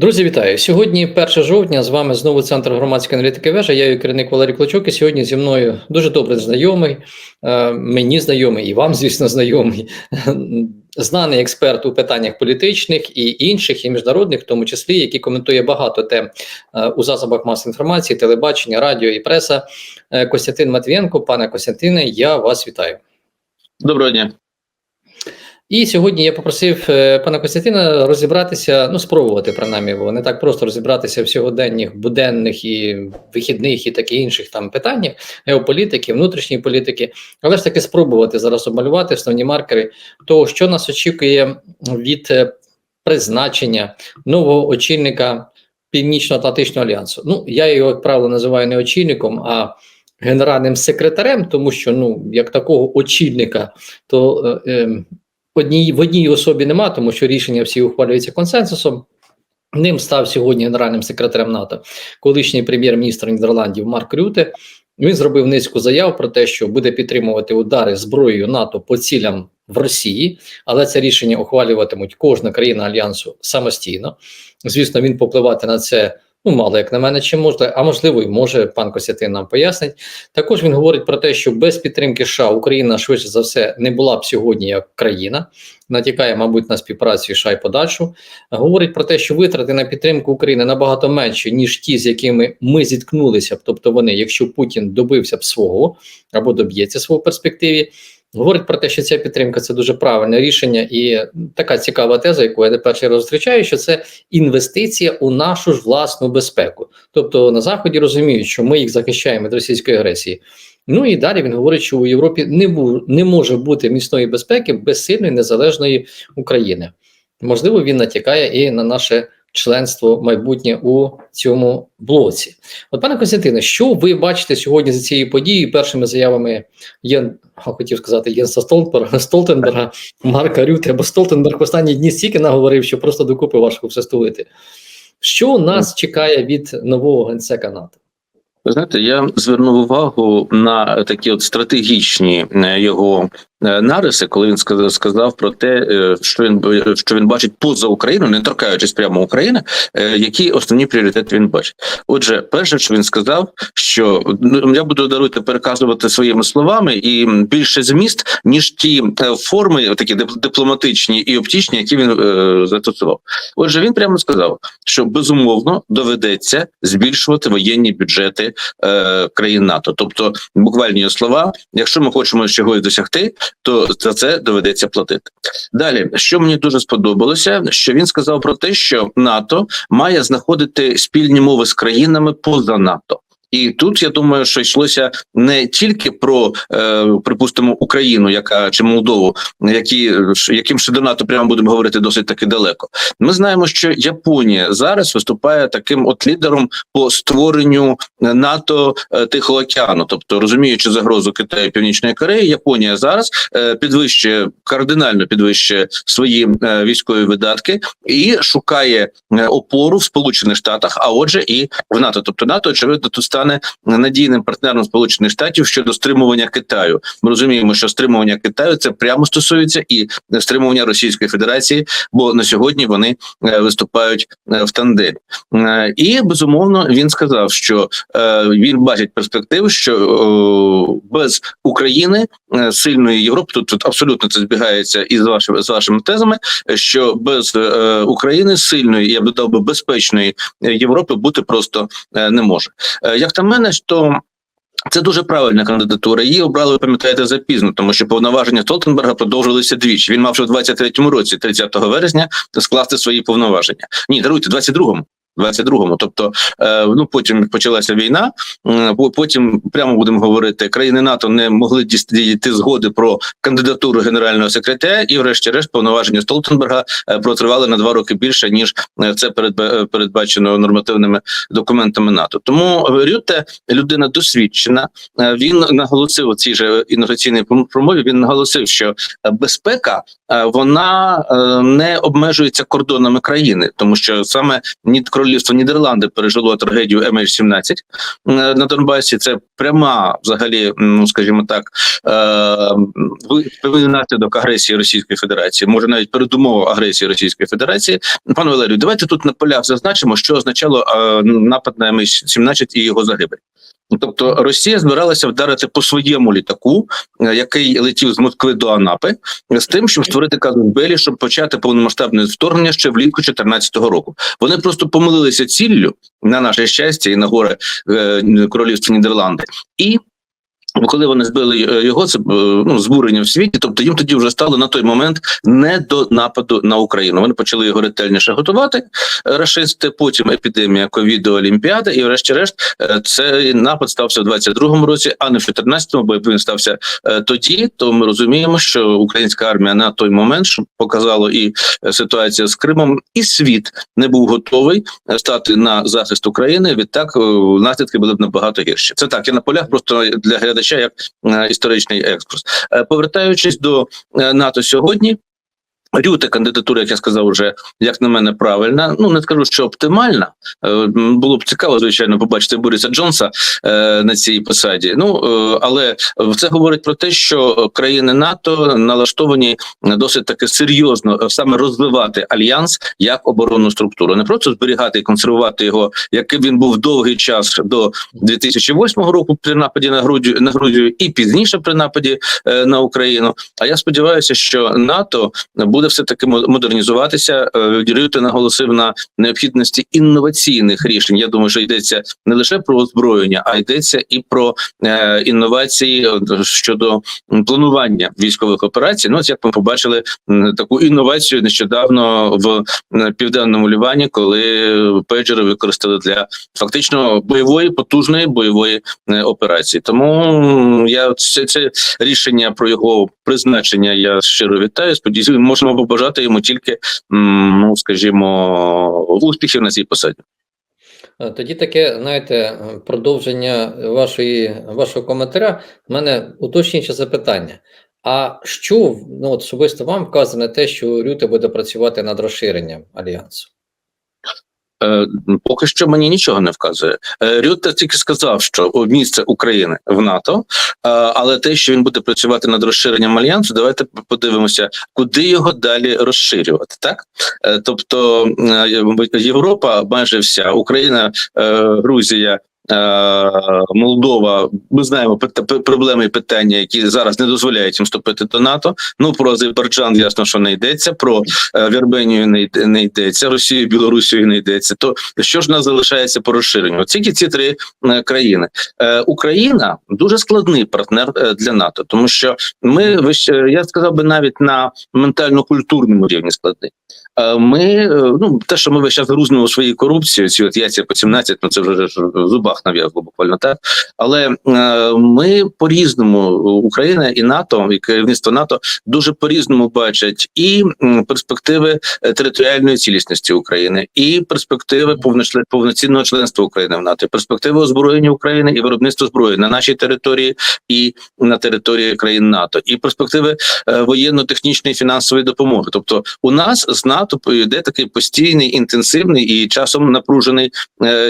Друзі, вітаю! Сьогодні 1 жовтня. З вами знову центр громадської аналітики вежа. Я її керівник Валерій Клочок. І сьогодні зі мною дуже добре знайомий, е, мені знайомий і вам, звісно, знайомий, знаний експерт у питаннях політичних і інших, і міжнародних, в тому числі, який коментує багато тем е, у засобах масової інформації, телебачення, радіо і преса. Е, Костянтин Матвієнко. Пане Костянтине, я вас вітаю. Доброго дня. І сьогодні я попросив е, пана Костянтина розібратися, ну спробувати принаймні, бо не так просто розібратися в сьогоденних буденних і вихідних і таке інших там питаннях геополітики, внутрішньої політики, але ж таки спробувати зараз обмалювати основні маркери того, що нас очікує від е, призначення нового очільника Північно-Атлантичного альянсу. Ну я його, як правило, називаю не очільником, а генеральним секретарем, тому що ну як такого очільника, то е, е, одній в одній особі нема, тому що рішення всі ухвалюються консенсусом. Ним став сьогодні генеральним секретарем НАТО, колишній прем'єр-міністр Нідерландів Марк Рюте. Він зробив низку заяв про те, що буде підтримувати удари зброєю НАТО по цілям в Росії, але це рішення ухвалюватимуть кожна країна альянсу самостійно. Звісно, він попливати на це. Ну, мало як на мене, чи може, а можливо, і може пан Костянтин нам пояснить. Також він говорить про те, що без підтримки США Україна швидше за все не була б сьогодні як країна, натякає, мабуть, на співпрацю США і подальшу. Говорить про те, що витрати на підтримку України набагато менші, ніж ті, з якими ми зіткнулися б. Тобто, вони, якщо Путін добився б свого або доб'ється свого в перспективі. Говорить про те, що ця підтримка це дуже правильне рішення, і така цікава теза, яку я перший раз зустрічаю, що це інвестиція у нашу ж власну безпеку. Тобто на заході розуміють, що ми їх захищаємо від російської агресії. Ну і далі він говорить, що у Європі не бу не може бути міцної безпеки без сильної незалежної України. Можливо, він натякає і на наше членство майбутнє у цьому блоці. От, пане Костянтине, що ви бачите сьогодні за цією подією? Першими заявами Єн, хотів сказати Єнса Столтенберга, Столтенберга, Марка Рюте, бо Столтенберг в останні дні стільки наговорив, що просто докупи важко все стулити. Що нас чекає від нового генсека НАТО? Ви знаєте, я звернув увагу на такі от стратегічні е, його нариси, коли він сказав, сказав про те, е, що він що він бачить поза Україною, не торкаючись прямо України, які основні пріоритети він бачить. Отже, перше, що він сказав, що ну, я буду даруйте переказувати своїми словами і більше зміст, ніж ті форми, такі дипломатичні і оптічні, які він е, застосував. Отже, він прямо сказав, що безумовно доведеться збільшувати воєнні бюджети е, країн НАТО. Тобто, буквальні слова, якщо ми хочемо чогось досягти, то за це доведеться платити. Далі, що мені дуже сподобалося, що він сказав про те, що НАТО має знаходити спільні мови з країнами поза НАТО. І тут я думаю, що йшлося не тільки про е, припустимо Україну, яка чи Молдову, які яким ще до НАТО прямо будемо говорити досить таки далеко. Ми знаємо, що Японія зараз виступає таким от лідером по створенню НАТО е, Тихого океану, тобто розуміючи загрозу Китаю Північної Кореї, Японія зараз е, підвищує кардинально підвищує свої е, військові видатки і шукає е, опору в Сполучених Штатах, а отже, і в НАТО, тобто НАТО, очевидно, тут стане надійним партнером Сполучених Штатів щодо стримування Китаю. Ми розуміємо, що стримування Китаю це прямо стосується і стримування Російської Федерації, бо на сьогодні вони е, виступають е, в тандемі. Е, І безумовно він сказав, що він бачить перспективу, що без України сильної Європи тут, тут абсолютно це збігається із вашими з вашими тезами, що без України сильної, я б додав би безпечної Європи бути просто не може. Е, як на мене, то це дуже правильна кандидатура. Її обрали, ви пам'ятаєте, запізно, тому що повноваження Толтенберга продовжилися двічі. Він мав вже в 23-му році, 30 вересня, скласти свої повноваження. Ні, даруйте, 22-му. 22-му, тобто е, ну потім почалася війна. Е, потім прямо будемо говорити, країни НАТО не могли дійти згоди про кандидатуру генерального секретаря, і, врешті-решт, повноваження Столтенберга е, протривали на два роки більше ніж це перед, передбачено нормативними документами НАТО. Тому Рюте людина досвідчена. Він наголосив у цій же інноваційній промові. Він наголосив, що безпека вона не обмежується кордонами країни, тому що саме ні королівство Нідерланди пережило трагедію MH17 е, на Донбасі. Це пряма, взагалі, ну скажімо так, е, наслідок агресії Російської Федерації, може навіть передумова агресії Російської Федерації. Пане Валерію, давайте тут на полях зазначимо, що означало е, напад на MH17 і його загибель. Тобто Росія збиралася вдарити по своєму літаку, е, який летів з Москви до Анапи, з тим, щоб створити казус щоб почати повномасштабне вторгнення ще влітку 2014 року. Вони просто помилилися ціллю на наше щастя і на горе е, королівства Нідерланди. І коли вони збили е, його, це е, ну збурення в світі. Тобто їм тоді вже стало на той момент не до нападу на Україну. Вони почали його ретельніше готувати. е, Рашисти, потім епідемія ковіду, Олімпіада, і врешті-решт цей напад стався в 22-му році, а не в 14-му, бо він стався тоді, то ми розуміємо, що українська армія на той момент що показало і ситуація з Кримом, і світ не був готовий стати на захист України. Відтак наслідки були б набагато гірші. Це так. Я на полях просто для глядача як е, історичний екскурс. Е, Повертаючись до е, НАТО сьогодні. Рюте кандидатура, як я сказав, вже як на мене правильна. Ну не скажу, що оптимальна. Е, Було б цікаво, звичайно, побачити Бориса Джонса е, на цій посаді. Ну е, але це говорить про те, що країни НАТО налаштовані досить таки серйозно саме розвивати альянс як оборонну структуру, не просто зберігати і консервувати його, яким він був довгий час до 2008 року при нападі на Грудію на Грузію і пізніше при нападі на Україну. А я сподіваюся, що НАТО буде все таки модернізуватися. Рюте наголосив на необхідності інноваційних рішень. Я думаю, що йдеться не лише про озброєння, а йдеться і про е, інновації е, щодо планування військових операцій. Ну, як ми побачили таку інновацію нещодавно в південному Лівані, коли пейджери використали для фактично бойової потужної бойової е, операції. Тому я це, це рішення про його призначення. Я щиро вітаю. Сподіваюся, ми можемо побажати йому тільки ну скажімо успіхів на цій посаді. Е, Тоді таке, знаєте, продовження вашої, вашого коментаря. У мене уточнююче запитання. А що ну, особисто вам вказане те, що Рюте буде працювати над розширенням альянсу? Е, Поки що мені нічого не вказує. Е, Рютте тільки сказав, що місце України в НАТО, е, але те, що він буде працювати над розширенням альянсу, давайте подивимося, куди його далі розширювати. Так, тобто е, Європа, майже вся Україна, Грузія. Е, Молдова, ми знаємо проблеми і питання, які зараз не дозволяють їм вступити до НАТО. Ну про Азербайджан ясно, що не йдеться. Про е, Вірменію не, не йдеться, Росію, Білорусію не йдеться. То що ж нас залишається по розширенню? Тільки ці три е, країни. Україна дуже складний партнер для НАТО, тому що ми я сказав би навіть на ментально-культурному рівні складний. Ми ну те, що ми весь час грузнемо у своїй корупції, ці от яйця по 17, ну це вже в зубах нав'язло буквально так. Але е, ми по різному Україна і НАТО, і керівництво НАТО дуже по різному бачать і перспективи е, територіальної цілісності України, і перспективи повноцінного членства України в НАТО, перспективи озброєння України і виробництва зброї на нашій території і на території країн НАТО, і перспективи е, воєнно-технічної фінансової допомоги. Тобто, у нас з НАТО йде такий постійний, інтенсивний і часом напружений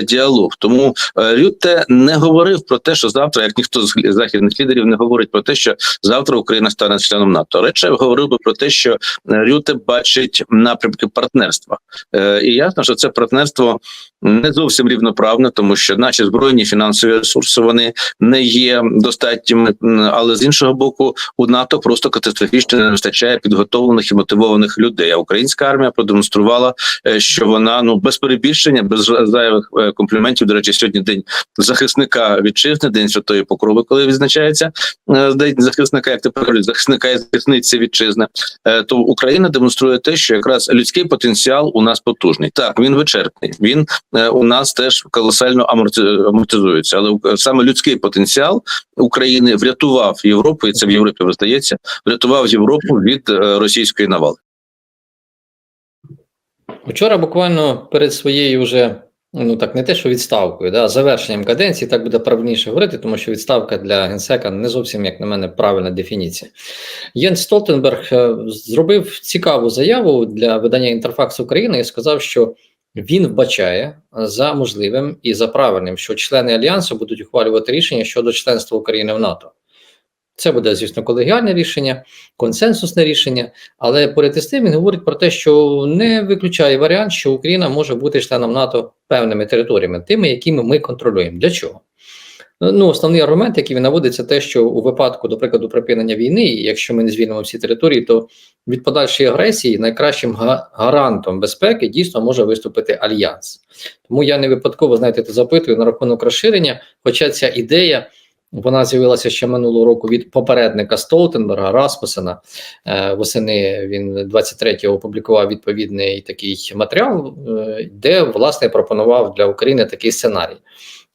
діалог. Тому е, Рютте не говорив про те, що завтра, як ніхто з західних лідерів, не говорить про те, що завтра Україна стане членом НАТО. Рече говорив би про те, що е, Рютте бачить напрямки партнерства, е, і ясно, що це партнерство не зовсім рівноправне, тому що наші збройні фінансові ресурси вони не є достатніми, але з іншого боку, у НАТО просто катастрофічно не вистачає підготовлених і мотивованих людей. А українська армія продемонструвала, е, що вона ну без перебільшення, без зайвих е, компліментів. До речі, сьогодні день захисника вітчизни, день святої покрови, коли відзначається е, день захисника, як тепер захисника і захисниці вітчизни. Е, То Україна демонструє те, що якраз людський потенціал у нас потужний. Так він вичерпний. Він е, у нас теж колосально амортизується, але саме людський потенціал України врятував Європу, і це в Європі здається, врятував Європу від російської навали. Вчора буквально перед своєю вже, ну так не те, що відставкою, да, завершенням каденції, так буде правильніше говорити, тому що відставка для генсека не зовсім, як на мене, правильна дефініція. Єнс Столтенберг е, зробив цікаву заяву для видання Інтерфакс України і сказав, що він вбачає за можливим і за правильним, що члени альянсу будуть ухвалювати рішення щодо членства України в НАТО. Це буде, звісно, колегіальне рішення, консенсусне рішення, але поряд із тим він говорить про те, що не виключає варіант, що Україна може бути членом НАТО певними територіями, тими, якими ми контролюємо. Для чого? Ну, основний аргумент, який він наводить, це те, що у випадку, до прикладу, припинення війни, якщо ми не звільнимо всі території, то від подальшої агресії найкращим гарантом безпеки дійсно може виступити альянс. Тому я не випадково знаєте, те запитую на рахунок розширення, хоча ця ідея. Вона з'явилася ще минулого року від попередника Столтенберга Распусена. Е, восени він 23-го опублікував відповідний такий матеріал, е, де власне пропонував для України такий сценарій.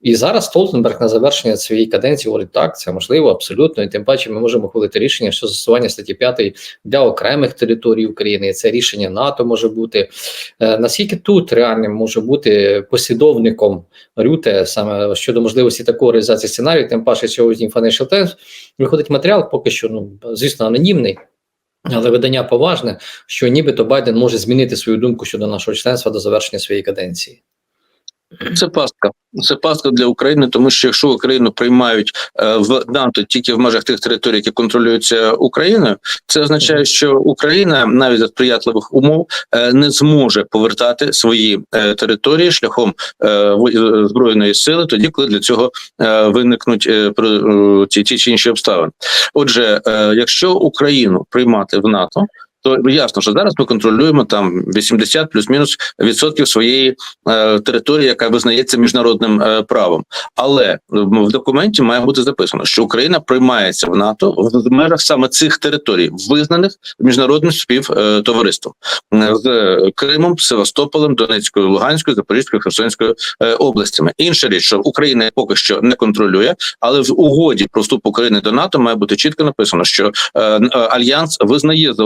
І зараз Столтенберг на завершення своєї каденції говорить, так, це можливо, абсолютно, і тим паче ми можемо ухвалити рішення щодо застосування статті 5 для окремих територій України. І це рішення НАТО може бути. Е, наскільки тут реальним може бути послідовником Рюте саме щодо можливості такої реалізації сценарію, тим паче сьогодні Financial Times виходить матеріал, поки що, ну звісно, анонімний. Але видання поважне, що нібито Байден може змінити свою думку щодо нашого членства до завершення своєї каденції. Це пастка. Це пастка для України, тому що якщо Україну приймають е, в НАТО тільки в межах тих територій, які контролюються Україною, це означає, що Україна навіть за сприятливих умов е, не зможе повертати свої е, території шляхом збройної сили, тоді коли для цього виникнуть ті, чи інші обставини. Отже, якщо Україну приймати в НАТО. То ясно, що зараз ми контролюємо там 80 плюс-мінус відсотків своєї е, території, яка визнається міжнародним е, правом. Але в документі має бути записано, що Україна приймається в НАТО в межах саме цих територій, визнаних міжнародним співтовариством з Кримом, Севастополем, Донецькою, Луганською, Запорізькою, Херсонською е, областями. Інша річ, що Україна поки що не контролює, але в угоді про вступ України до НАТО має бути чітко написано, що е, е, альянс визнає за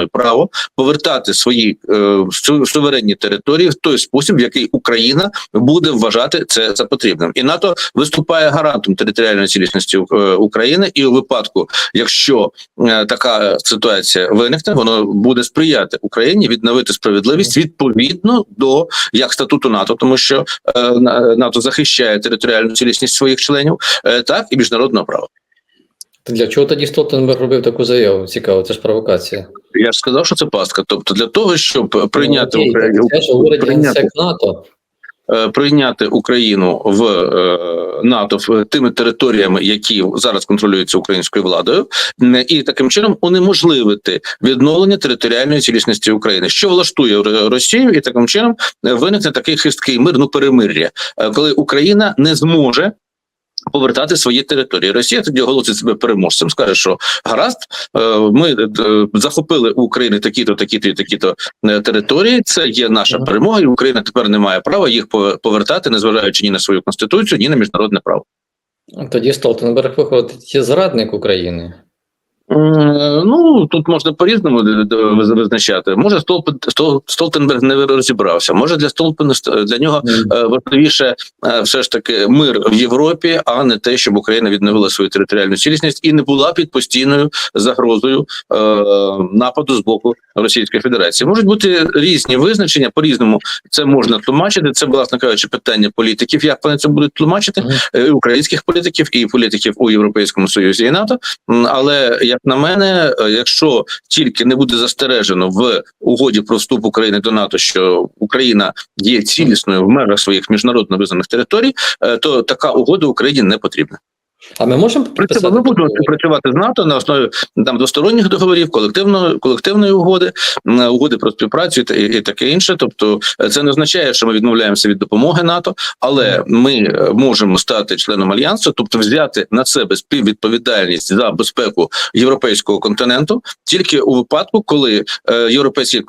Україною право повертати свої е, суверенні території в той спосіб, в який Україна буде вважати це за потрібним, і НАТО виступає гарантом територіальної цілісності е, України. І у випадку, якщо е, така ситуація виникне, воно буде сприяти Україні відновити справедливість відповідно до як статуту НАТО, тому що е, на- НАТО захищає територіальну цілісність своїх членів, е, так і міжнародного права. Для чого тоді Столтенберг робив таку заяву? Цікаво, це ж провокація. Я ж сказав, що це пастка. Тобто, для того, щоб прийняти Ну, окей, Україну, Це ж говорить прийняти НАТО. е, прийняти Україну в е, НАТО в тими територіями, які зараз контролюються українською владою, не- і таким чином унеможливити відновлення територіальної цілісності України, що влаштує Росію, і таким чином е, виникне такий хисткий мир, ну перемир'я, е, коли Україна не зможе. Повертати свої території. Росія тоді оголосить себе переможцем. Скаже, що гаразд, е, ми е, захопили у України такі-то, такі-то і такі-то е, території. Це є наша перемога, і Україна тепер не має права їх повертати, незважаючи ні на свою конституцію, ні на міжнародне право. Тоді Столтенберг виходить є зрадник України. М, Ну тут можна по-різному д- д- визначати. Може, Столпен- Стол- Столтенберг не розібрався. Може, для Столпена для нього е, важливіше е, все ж таки мир в Європі, а не те, щоб Україна відновила свою територіальну цілісність і не була під постійною загрозою е, нападу з боку Російської Федерації. Можуть бути різні визначення по різному. Це можна тлумачити. Це власне кажучи, питання політиків. Як вони це будуть тлумачити? Е, і українських політиків і політиків у Європейському Союзі і НАТО. Але як на мене, е, якщо тільки не буде застережено в угоді про вступ України до НАТО, що Україна є цілісною в межах своїх міжнародно визнаних територій, е, то така угода Україні не потрібна. А ми можемо підписати ми будемо співпрацювати з НАТО на основі там двосторонніх договорів, колективної колективної угоди, угоди про співпрацю і, і таке інше. Тобто, е, це не означає, що ми відмовляємося від допомоги НАТО, але ми е, можемо стати членом альянсу, тобто взяти на себе співвідповідальність за безпеку європейського континенту, тільки у випадку, коли е, європейські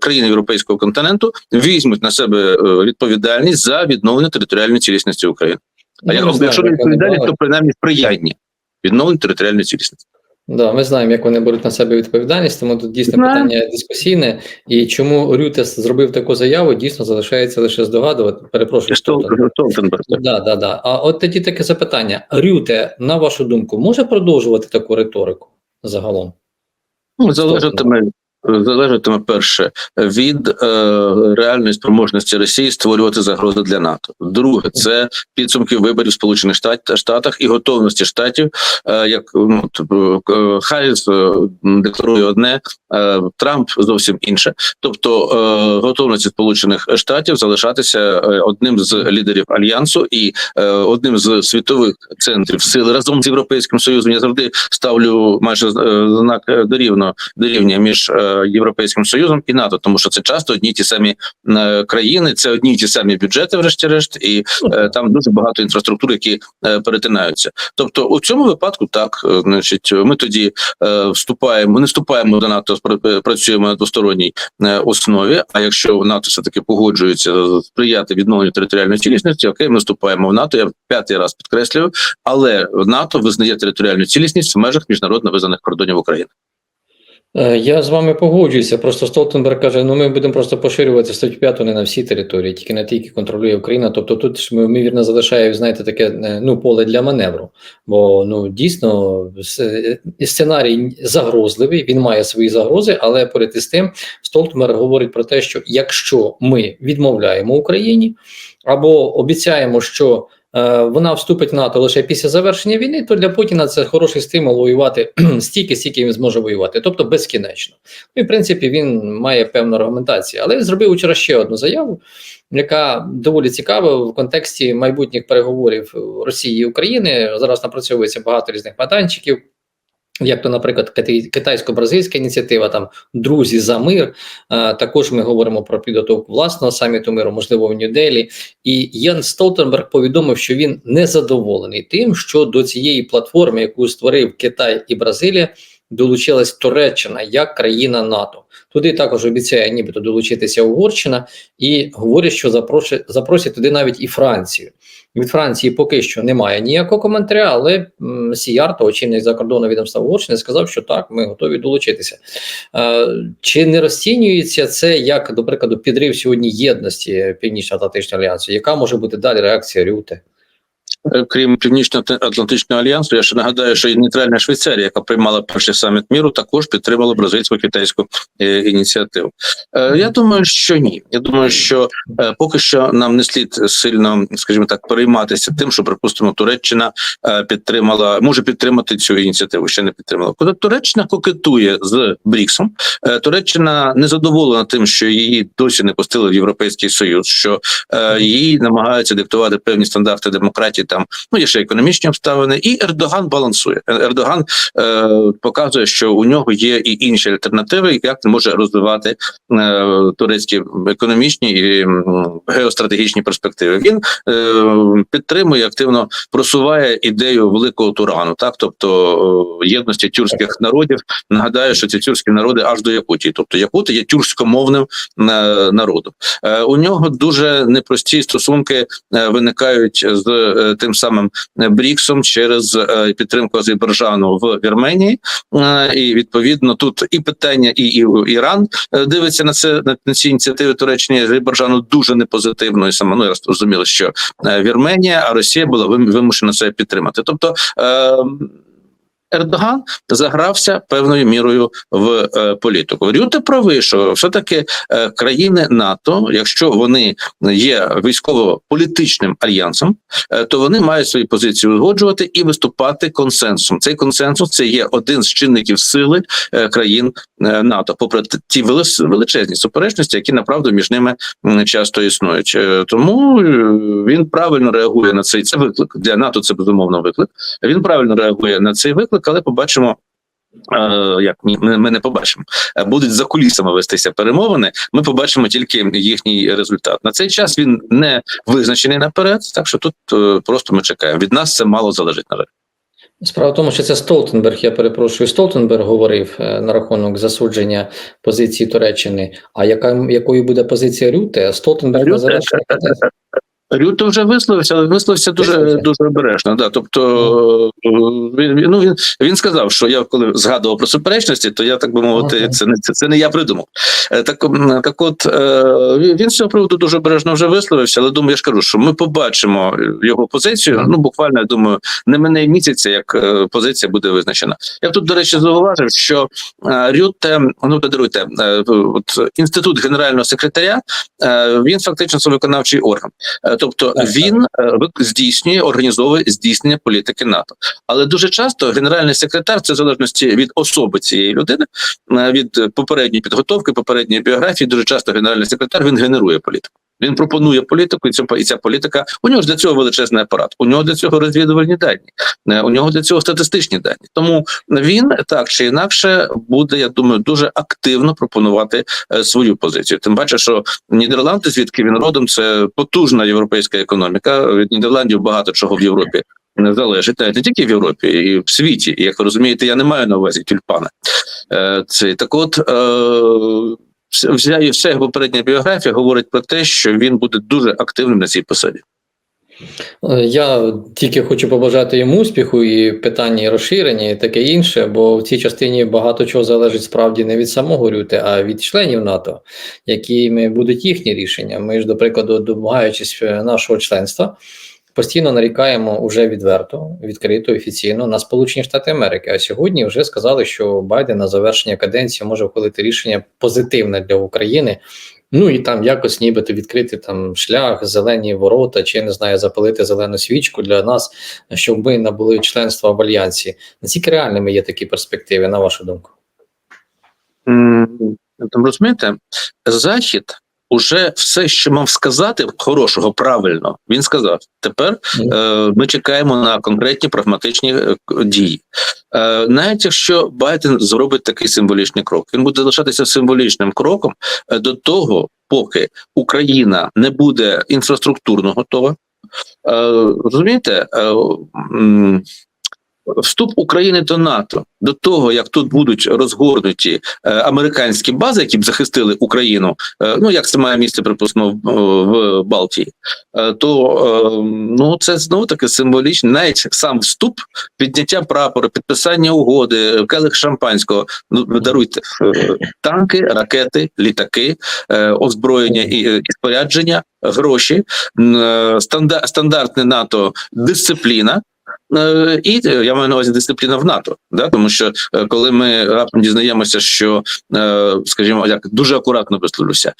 країни європейського континенту візьмуть на себе відповідальність за відновлення територіальної цілісності України. А Ну, як ми якщо не як відповідальність, то принаймні сприяння відновлення територіальної цілісності. Да, ми знаємо, як вони беруть на себе відповідальність, тому тут дійсно питання дискусійне. І чому Рютес зробив таку заяву, дійсно залишається лише здогадувати. Перепрошую. Да, да, да. А от тоді таке запитання: Рюте, на вашу думку, може продовжувати таку риторику загалом? Ну, залежатиме, залежатиме перше від е, реальної спроможності Росії створювати загрози для НАТО. Друге, це підсумки виборів Сполучених Штат- Штатах і готовності штатів. Е, як ну е, Харріс е, декларує одне, е, Трамп зовсім інше. Тобто е, готовності Сполучених Штатів залишатися е, одним з лідерів альянсу і е, одним з світових центрів сили разом з європейським союзом. Я завжди ставлю майже знак дорівно дорівнює між європейським союзом і НАТО, тому що це часто одні ті самі е, країни, це одні ті самі бюджети, врешті-решт, і е, там дуже багато інфраструктури, які е, перетинаються. Тобто, у цьому випадку так, значить, ми тоді вступаємо, не вступаємо до НАТО, працюємо на двосторонній основі. А якщо НАТО все таки погоджується сприяти відновленню територіальної цілісності, окей, ми вступаємо в НАТО. Я п'ятий раз підкреслюю, але НАТО визнає територіальну цілісність в межах міжнародно визнаних кордонів України. Е, Я з вами погоджуюся. Просто Столтенберг каже: ну ми будемо просто поширювати статтю 5 не на всі території, тільки на ті, які контролює Україна. Тобто тут ж ми ймовірно залишає, знаєте, таке е, ну поле для маневру. Бо ну дійсно е, сценарій загрозливий, він має свої загрози, але поряд із тим Столтенберг говорить про те, що якщо ми відмовляємо Україні або обіцяємо, що вона вступить в НАТО лише після завершення війни, то для Путіна це хороший стимул воювати стільки, стільки він зможе воювати, тобто безкінечно. Ну і в принципі він має певну аргументацію. Але зробив вчора ще одну заяву, яка доволі цікава в контексті майбутніх переговорів Росії і України. Зараз напрацьовується багато різних майданчиків. Як то, наприклад, китайсько-бразильська ініціатива, там друзі за мир. Е, також ми говоримо про підготовку власного саміту миру, можливо, в Нью-Делі. І Ян Столтенберг повідомив, що він не задоволений тим, що до цієї платформи, яку створив Китай і Бразилія, долучилась Туреччина як країна НАТО. Туди також обіцяє нібито долучитися Угорщина і говорять, що запросять, запросять туди навіть і Францію. Від Франції поки що немає ніякого коментаря, але Сіярто, очільник закордонного відомства Угорщини, сказав, що так, ми готові долучитися. Е, чи не розцінюється це як, до прикладу, підрив сьогодні єдності Північно-Атлантичного альянсу? Яка може бути далі реакція Рюте? Е, Крім Північно-Атлантичного альянсу, я ще нагадаю, що і нейтральна Швейцарія, яка приймала перший саміт міру, також підтримала бразильсько-китайську е, ініціативу. Е, я думаю, що ні. Я думаю, що поки що нам не слід сильно, скажімо так, перейматися тим, що припустимо, Туреччина підтримала, може підтримати цю ініціативу. Ще не підтримала. Коли Туреччина кокетує з Бріксом, Туреччина не задоволена тим, що її досі не пустили в Європейський Союз, що їй намагаються диктувати певні стандарти демократії. Там ну є ще економічні обставини, і Ердоган балансує. Ердоган е, показує, що у нього є і інші альтернативи, як він може розвивати е, турецькі економічні і геостратегічні перспективи. Він е, підтримує активно просуває ідею великого турану, так тобто е, єдності тюркських народів. Нагадаю, що ці тюркські народи аж до Якутії, тобто Якути є тюркськомовним е, народом. Е, у нього дуже непрості стосунки е, виникають з е, тим самим Бріксом через е, підтримку Азербайджану в Вірменії. Е, і відповідно тут і питання, і, і Іран е, дивиться на це на, ці ініціативи Туреччини Азербайджану дуже непозитивно. І саме ну зрозуміло, що е, Вірменія, а Росія була вим- вимушена це підтримати. Тобто. Ердоган загрався певною мірою в е, політику. Рюте правий, що все таки е, країни НАТО, якщо вони є військово-політичним альянсом, е, то вони мають свої позиції узгоджувати і виступати консенсусом. Цей консенсус це є один з чинників сили е, країн е, НАТО, попри ті величезні суперечності, які направду між ними часто існують. Е, Тому е, він правильно реагує на цей це виклик для НАТО. Це безумовно виклик. Він правильно реагує на цей виклик, але побачимо. е, Як ми, ми не побачимо, Е, будуть за кулісами вестися перемовини. Ми побачимо тільки їхній результат. На цей час він не визначений наперед, так що тут е, просто ми чекаємо. Від нас це мало залежить на жаль. Справа в тому, що це Столтенберг, я перепрошую, Столтенберг говорив на рахунок засудження позиції Туреччини. А яка якою буде позиція Рюте? Столтенберг Рюте? Рюто вже висловився, але висловився дуже дуже обережно. Да. Тобто е, він, він- ну, він, він сказав, що я коли згадував про суперечності, то я так би мовити, це не це, це не я придумав. Е, Так, так от е, він з цього приводу дуже обережно вже висловився, але думаю, я ж кажу, що ми побачимо його позицію. Ну буквально я думаю, не мене місяця, як позиція буде визначена. Я тут, до речі, зауважив, що Рюте, ну подаруйте, е, от інститут генерального секретаря, він фактично це виконавчий орган. Тобто Так, він е, здійснює, організовує здійснення політики НАТО. Але дуже часто генеральний секретар, це в залежності від особи цієї людини, е, від попередньої підготовки, попередньої біографії, дуже часто генеральний секретар він генерує політику. Він пропонує політику, і ця, і ця політика у нього ж для цього величезний апарат. У нього для цього розвідувальні дані, е, у нього для цього статистичні дані. Тому він так чи інакше буде, я думаю, дуже активно пропонувати е, свою позицію. Тим паче, що Нідерланди, звідки він родом, це потужна європейська економіка. Від Нідерландів багато чого в Європі не залежить, не тільки в Європі, і в світі. І, як ви розумієте, я не маю на увазі тюльпана. Е, це так, от вся- вся, його попередня біографія говорить про те, що він буде дуже активним на цій посаді. Е, Я тільки хочу побажати йому успіху і питання і розширення, і таке інше, бо в цій частині багато чого залежить справді не від самого Рюти, а від членів НАТО, якими будуть їхні рішення. Ми ж, до прикладу, домагаючись е, нашого членства, постійно нарікаємо уже відверто, відкрито, офіційно на Сполучені Штати Америки. А сьогодні вже сказали, що Байден на завершення каденції може ухвалити рішення позитивне для України. Ну і там якось нібито відкрити там шлях, зелені ворота, чи не знаю, запалити зелену свічку для нас, щоб ми набули членства в альянсі. Наскільки реальними є такі перспективи, на вашу думку? Там розумієте, захід уже все, що мав сказати хорошого, правильно, він сказав. Тепер е, ми чекаємо на конкретні прагматичні е, дії. Е, навіть якщо Байден зробить такий символічний крок, він буде лишатися символічним кроком е, до того, поки Україна не буде інфраструктурно готова. Е, розумієте, е, вступ України до НАТО до того, як тут будуть розгорнуті е, американські бази, які б захистили Україну, е, ну як це має місце, припустимо, в, в Балтії, е, то е, ну це знову таки символічно. Навіть сам вступ, підняття прапора, підписання угоди, келих шампанського. Ну даруйте е, танки, ракети, літаки, е, озброєння і, спорядження, гроші, е, стандартне НАТО дисципліна. Е, І е, я маю на увазі дисципліна в НАТО, да? тому що е, коли ми раптом дізнаємося, що, скажімо, як дуже акуратно висловлюся,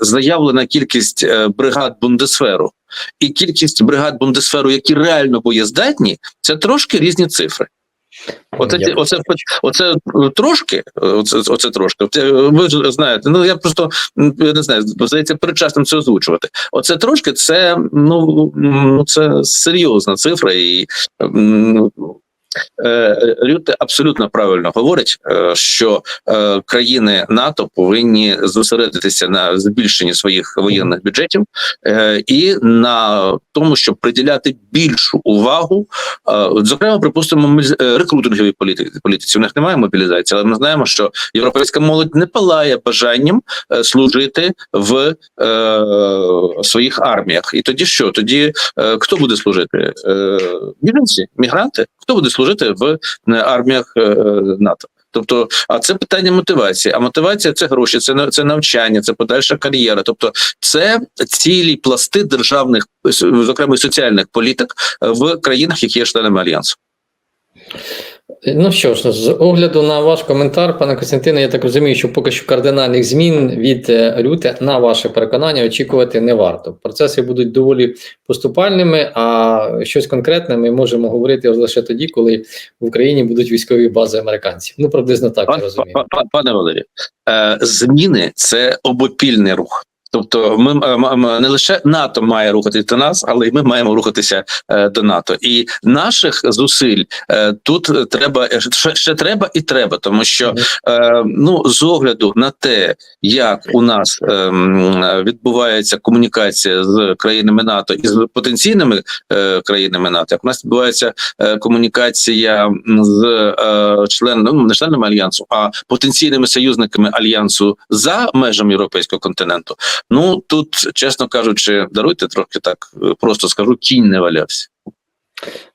заявлена кількість бригад Бундесферу і кількість бригад Бундесферу, які реально боєздатні, це трошки різні цифри. Оце, Я оце, оце, оце трошки, оце, оце трошки. Ви ж знаєте, ну я просто я не знаю, здається, передчасно це озвучувати. Оце трошки це ну це серйозна цифра, і е, Рюте абсолютно правильно говорить, е, що е, країни НАТО повинні зосередитися на збільшенні своїх воєнних бюджетів е, і на тому, щоб приділяти більшу увагу, е, зокрема, припустимо, е, рекрутинговій політиці. У них немає мобілізації, але ми знаємо, що європейська молодь не палає бажанням е, служити в е, своїх арміях. І тоді що? Тоді е, хто буде служити? Е, біженці, мігранти? Хто буде служити в е, арміях е, НАТО? Тобто, а це питання мотивації. А мотивація це гроші, це це навчання, це подальша кар'єра. Тобто, це цілі пласти державних, зокрема соціальних політик е, в країнах, які є членами альянсу. Ну що ж, з огляду на ваш коментар, пане Костянтине, я так розумію, що поки що кардинальних змін від е, Рюте, на ваше переконання, очікувати не варто. Процеси будуть доволі поступальними, а щось конкретне ми можемо говорити лише тоді, коли в Україні будуть військові бази американців. Ну, приблизно так я розумію. па- па- пане Валерію, е, зміни це обопільний рух. Тобто, ми м- не лише НАТО має рухатись до нас, але й ми маємо рухатися е, до НАТО. І наших зусиль е, тут треба е, ще, треба і треба, тому що е, ну з огляду на те, як у нас відбувається комунікація з країнами НАТО і з потенційними е, країнами НАТО, як у нас відбувається е, комунікація з е, членами, ну не членами альянсу, а потенційними союзниками альянсу за межами європейського континенту. Ну тут, чесно кажучи, даруйте трохи так, е, просто скажу, кінь не валявся.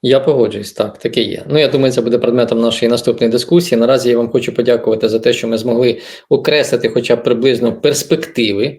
Я погоджуюсь, так, таке є. Ну, я думаю, це буде предметом нашої наступної дискусії. Наразі я вам хочу подякувати за те, що ми змогли окреслити хоча б приблизно перспективи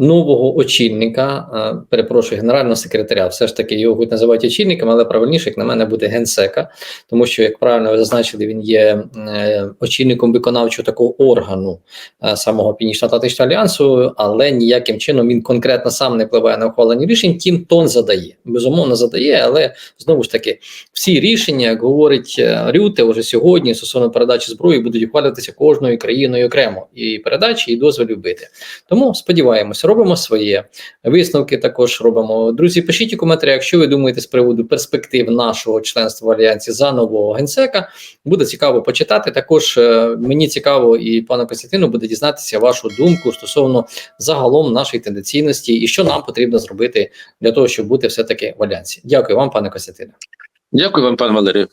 нового очільника, е, перепрошую, генерального секретаря. Все ж таки його будуть називати очільником, але правильніше, як на мене, буде генсека, тому що, як правильно ви зазначили, він є е, очільником виконавчого такого органу е, самого Північно-Атлантичного альянсу, але ніяким чином він конкретно сам не впливає на ухвалення рішень, тим тон задає. Безумовно, задає, але знову ж таки, всі рішення, як говорить е, Рюте, вже сьогодні стосовно передачі зброї будуть ухвалюватися кожною країною окремо і передачі, і дозволів бити. Тому сподіваємося, робимо своє висновки. Також робимо. Друзі, пишіть у коментарях, якщо ви думаєте з приводу перспектив нашого членства в альянсі за нового генсека. Буде цікаво почитати. Також е, мені цікаво і пану Костянтину буде дізнатися вашу думку стосовно загалом нашої тенденційності і що нам потрібно зробити для того, щоб бути все таки в альянсі. Дякую вам, пане Костянтине. Дякую вам, пане Валерію.